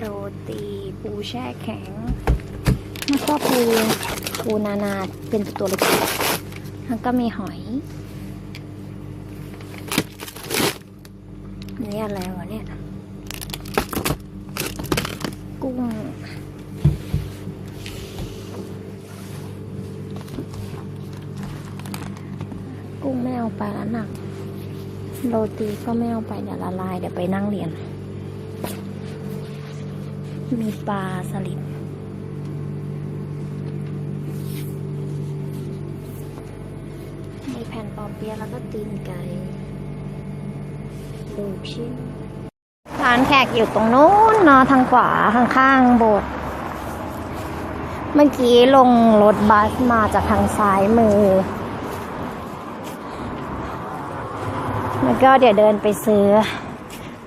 โรตี ปูแช่แข็ง แล้วก็ปูปูนานาเป็นตัวเล็กๆแล้วก็มีหอยนี่อะไรวะเนี่ย กุ้งกุ้งไม่เอาไปแล้วหนัก โรตีก็ไม่เอาไปเดี๋ยวละลายเดี๋ยวไปนั่งเรียน มีปลาสลิดมีแผ่นปอเปี๊ยะแล้วก็ตีนไก่ลูกชิ้นร้านแขกอยู่ตรงนู้นเนาะทางขวาข้างๆโบสถ์เมื่อกี้ลงรถบัสมาจากทางซ้ายมือ แล้วก็เดี๋ยวเดินไปซื้อ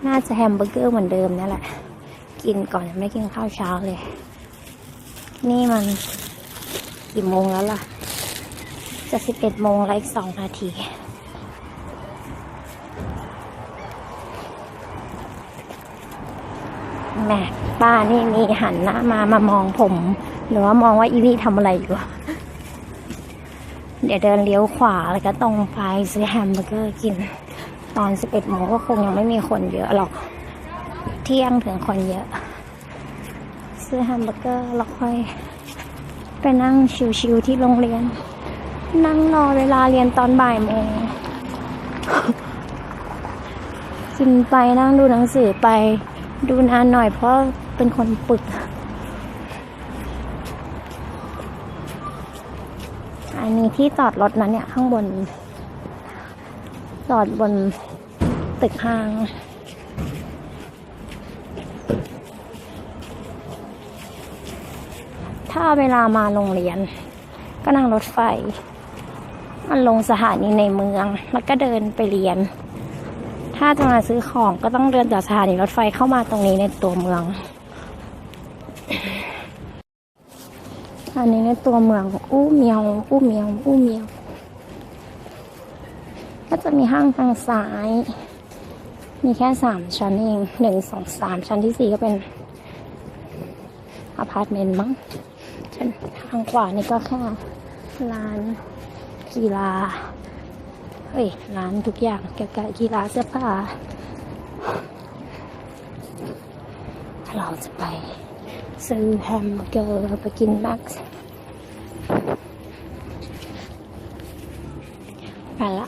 น่าจะแฮมเบอร์เกอร์เหมือนเดิมนี่แหละ กินก่อนไม่กินข้าวเช้าเลย นี่มันกี่โมงแล้วล่ะ จะสิบเอ็ดโมงแล้วอีกสองนาที แม่ป้านี่มีหันหน้ามามามองผม หรือว่ามองว่าอีนี่ทำอะไรอยู่ เดี๋ยวเดินเลี้ยวขวาแล้วก็ตรงไปซื้อแฮมเบอร์เกอร์กิน ตอน11โมงก็คงยังไม่มีคนเยอะหรอก เที่ยงถึงคนเยอะ ซื้อแฮมเบอร์เกอร์แล้วค่อย ไปนั่งชิวๆที่โรงเรียน นั่งรอเวลาเรียนตอนบ่ายโมงกินไปนั่งดูหนังสือไปดูนานหน่อยเพราะเป็นคนปึก อันนี้ที่จอดรถนั้นเนี่ย ข้างบน จอดบนตึกห้าง ถ้าเวลามาโรงเรียน ก็นั่งรถไฟ มันลงสถานีในเมือง แล้วก็เดินไปเรียน ถ้าจะมาซื้อของก็ต้องเดินจากสถานีรถไฟเข้ามาตรงนี้ในตัวเมือง อันนี้ในตัวเมือง อู้เมียว อู้เมียว อู้เมียว ก็จะมีห้างทางซ้าย มีแค่สามชั้นเองหนึ่งสองสามชั้นที่สี่ก็เป็นอพาร์ตเมนต์มั้ง ทางขวานี่ก็แค่ร้านกีฬา เฮ้ย ร้านทุกอย่างเกี่ยวกับกีฬาเสื้อผ้า เราจะไปซื้อแฮมเบอร์เกอร์ไปกินแม็กซ์ไปละ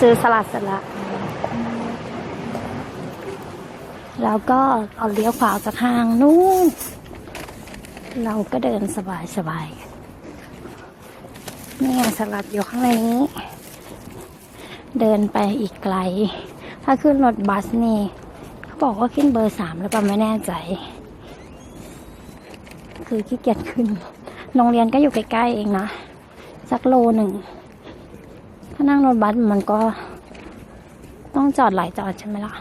ซื้อสลัดเสร็จลัดแล้วก็เอาเลี้ยวขวาจากห้างนู่นเราก็เดินสบายสบายๆนี่ไงสลัดอยู่ข้างในนี้ เดินไปอีกไกล ถ้าขึ้นรถบัสนี่เขาบอกว่าขึ้นเบอร์สามแล้วก็ไม่แน่ใจ คือขี้เกียจขึ้น โรงเรียนก็อยู่ใกล้ๆเองนะ สักโลหนึ่ง ถ้านั่งรถบัสมันก็ต้องจอดหลายจอดใช่ไหมล่ะ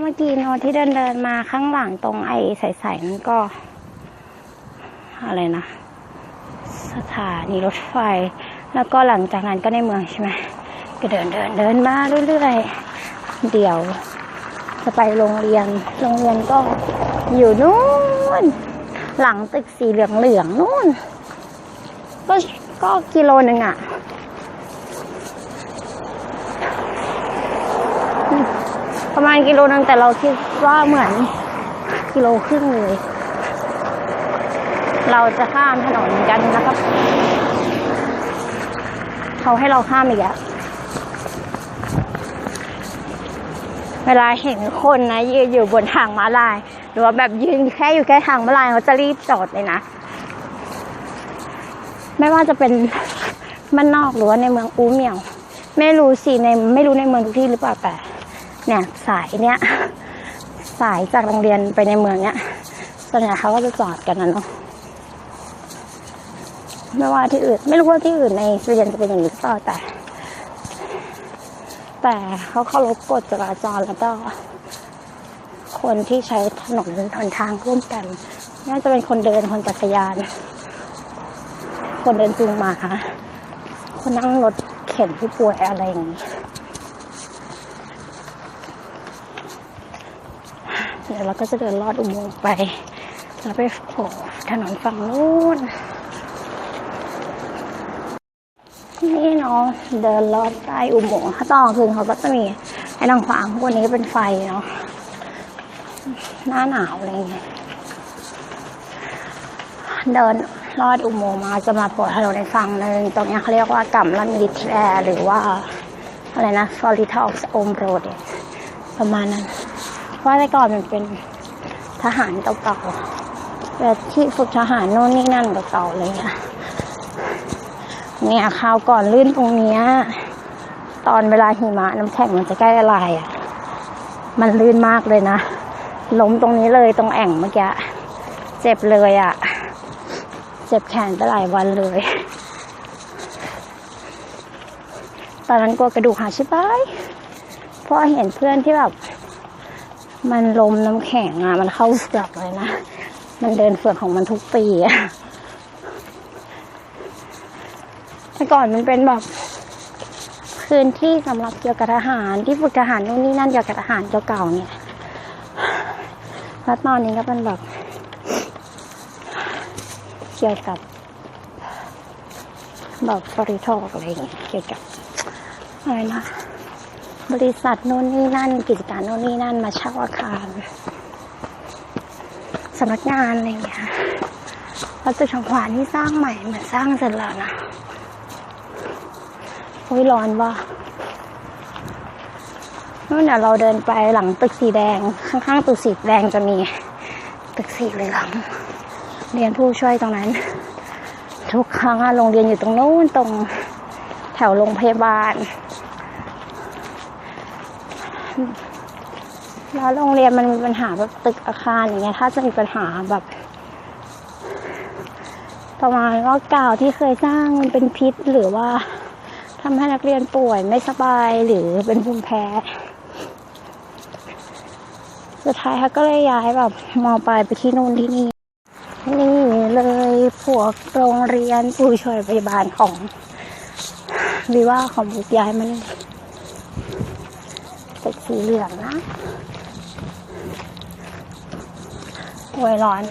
เมื่อกี้นอที่เดินเดินมาข้างหลังตรงไอ้ใสๆนั้นก็ อะไรนะ สถานีรถไฟ แล้วก็หลังจากนั้นก็ในเมืองใช่ไหมก็เดินเดินเดินมาเรื่อยๆ เดี๋ยว จะไปโรงเรียน โรงเรียนก็อยู่นู่น หลังตึกสีเหลืองเหลืองๆนู่น ก็ก็กิโลหนึ่งอะประมาณกิโลหนึงแต่เราคิดว่าเหมือนกิโลครึ่งเลย เราจะข้ามถนนกันนะครับ เขาให้เราข้ามอีกอะ เวลาเห็นคนนะยืนอยู่บนทางม้าลาย หรือว่าแบบยืนแค่อยู่แค่ทางม้าลายเขาจะรีบจอดเลยนะ ไม่ว่าจะเป็นบ้านนอกหรือว่าในเมืองอูเมียว ไม่รู้สิในไม่รู้ในเมืองทุกที่หรือเปล่าแต่ เนี่ยสายเนี้ยสายจากโรงเรียนไปในเมืองเนี้ยส่วนใหญ่เขาก็จะจอดกันนะเนาะไม่ว่าที่อื่น ไม่รู้ว่าที่อื่นในสวีเดนจะเป็นอย่างนี้หรือเปล่าแต่ แต่เขาเคารพกฎจราจรแล้วก็คนที่ใช้ถนนหนทางร่วมกันน่าจะเป็นคนเดินคนจักรยาน คนเดินจูงหมาคนนั่งรถเข็นผู้ป่วยอะไรอย่างนี้เดี๋ยวเราก็จะเดินลอดอุโมงค์ไปแล้วไปโผล่ถนนฝั่งนู้น นี่ เนาเดินลอดใต้อุโมงค์ถ้าตอนกลางคืนเขาก็จะมีไอ้นางขวางพวกนี้ก็เป็นไฟเนาะหน้าหนาวอะไรเงี้ยเดินลอดอุโมงค์มาจะมาโผล่ถนนในฝั่งหนึ่งตรงนี้เขาเรียกว่ากัมลันมิลิแทรหรือว่าอะไรนะฟลอริทอล์กโอมโรดประมาณนั้น เพราะแต่ก่อนมันเป็นทหารเก่าๆแบบที่ฝึกทหารโน่นนี่นั่นเก่าๆเลยอะ เนี่ยคราวก่อนลื่นตรงเนี้ยตอนเวลาหิมะน้ำแข็งมันจะใกล้ละลายอะมันลื่นมากเลยนะ ล้มตรงนี้เลยตรงแอ่งเมื่อกี้เจ็บเลยอะ เจ็บแขนไปหลายวันเลย ตอนนั้นกลัวกระดูกหักใช่ปะเพราะเห็นเพื่อนที่แบบ มันลมน้ำแข็งอะ มันเข้าเสือกเลยนะ มันเดินเฟือกของมันทุกปีอะ แต่ก่อนมันเป็นแบบพื้นที่สำหรับเกี่ยวกับทหารที่ฝึกทหารนู่นนี่นั่นเกี่ยวกับทหารเก่าๆเนี่ย แล้วตอนนี้ก็เป็นแบบ เกี่ยวกับแบบฟริทอกอะไรอย่างเงี้ยเกี่ยวกับอะไรนะบริษัทโน่นนี่นั่น กิจการโน่นนี่นั่นมาเช่าอาคารสำนักงานอะไรอย่างเงี้ยแล้วตึกทางขวานี่สร้างใหม่เหมือนสร้างเสร็จแล้วนะ โอ้ยร้อนว่ะนู่นน่ะเราเดินไปหลังตึกสีแดง ข้างๆตึกสีแดงจะมีตึกสีเหลืองเรียนผู้ช่วยตรงนั้น ทุกครั้งโรงเรียนอยู่ตรงนู้นตรงแถวโรงพยาบาลแล้วโรงเรียนมันมีปัญหาแบบตึกอาคารอย่างเงี้ย ถ้าจะมีปัญหาแบบ ประมาณว่ากาวที่เคยสร้างมันเป็นพิษหรือว่า ทำให้นักเรียนป่วยไม่สบายหรือเป็นภูมิแพ้ สุดท้ายเขาก็เลยย้ายแบบมอปลายไปที่นู่นที่นี่ นี่เลยพวกโรงเรียนผู้ช่วยพยาบาลของวิว่าของบุกย้ายมันตึกสีเหลืองนะโวยร้อน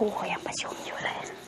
เหมือนครูเ